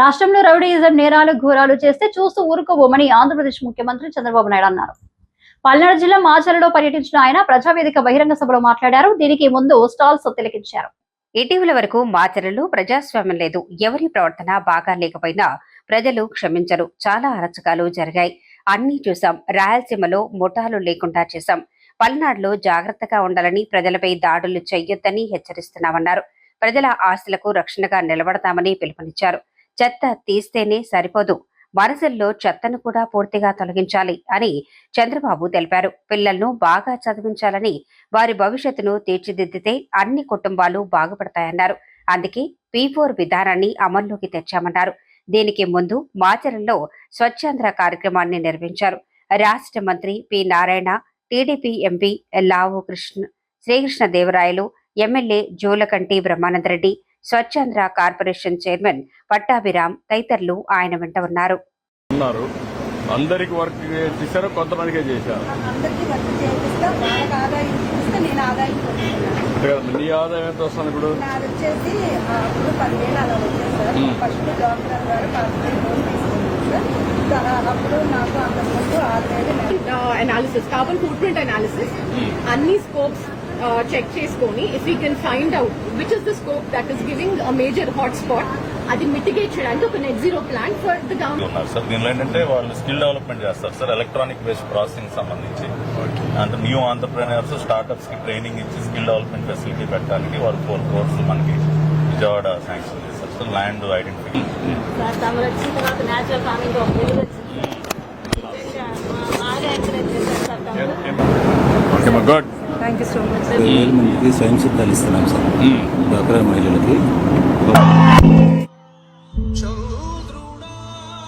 రాష్ట్రంలో రౌడీయిజం నేరాలు ఘోరాలు చేస్తే చూస్తూ ఊరుకోబోమని ఆంధ్రప్రదేశ్ ముఖ్యమంత్రి చంద్రబాబు నాయుడు అన్నారు. పల్నాడు జిల్లా మాచర్లలో పర్యటించిన ఆయన ప్రజావేదిక బహిరంగ సభలో మాట్లాడారు. దీనికి ముందు స్టాల్స్ తిలకించారు ఇటీవల వరకు మాచర్లలో ప్రజాస్వామ్యం లేదు. ఎవరి ప్రవర్తన బాగా లేకపోయినా ప్రజలు క్షమించరు. చాలా అరచకాలు జరిగాయి. అన్నీ చూసాం. రాయలసీమలో ముఠాలు లేకుండా చేశాం. పల్నాడులో జాగ్రత్తగా ఉండాలని ప్రజలపై దాడులు చెయ్యొద్దని హెచ్చరిస్తున్నామన్నారు. ప్రజల ఆస్తులకు రక్షణగా నిలబడతామని పిలుపునిచ్చారు. చెత్త తీస్తేనే సరిపోదు. వరసల్లో చెత్తను కూడా పూర్తిగా తొలగించాలి అని చంద్రబాబు తెలిపారు. పిల్లలను బాగా చదివించాలని వారి భవిష్యత్తును తీర్చిదిద్దితే అన్ని కుటుంబాలు బాగుపడతాయన్నారు. అందుకే పీ ఫోర్ విధానాన్ని అమల్లోకి తెచ్చామన్నారు. దీనికి ముందు మాచరంలో స్వచ్ఛాంధ్ర కార్యక్రమాన్ని నిర్వహించారు. రాష్ట్ర మంత్రి P Narayana TDP MP Lavu Krishna Srikrishnadevarayalu MLA Julakanti Brahmanandareddy Swachhandhra corporation chairman Pattabhiram తదితరులు ఆయన వెంట ఉన్నారు. ఉన్నారు. అందరికి వర్క్ చేశారు కొంతమందికే చేశారు. నీ ఆదాయం ఎంత వస్తుంది ఇప్పుడు? Analysis carbon footprint analysis అన్ని స్కోప్స్ చెక్ చేసుకొని if you can find out which is the scope that is giving major hot spot అది మిటిగేట్ చేయడానికి ఒక net zero plan for the government ఉన్నారు సార్. దీనిలో ఏంటంటే వాళ్ళు స్కిల్ డెవలప్మెంట్ చేస్తారు సార్ ఎలక్ట్రానిక్ వేస్ట్ ప్రాసెసింగ్ సంబంధించి. అంటే న్యూ ఆంటర్ప్రీనర్స్ స్టార్ట్అప్స్కి ట్రైనింగ్ ఇచ్చి స్కిల్ డెవలప్మెంట్ ఫెసిలిటీ పెట్టడానికి వాళ్ళు ఫోర్ కోర్సులు మనకి విజయవాడ శాంక్షన్ చేస్తారు సార్ ల్యాండ్ ఐడెంటిఫికేషన్ తమరు వచ్చిన తర్వాత న్యాచురల్ ఫార్మింగ్ ఒక మందికి స్వయం సిద్ధాలు ఇస్తున్నాం సార్. డ్వాక్రా మహిళలకి చౌ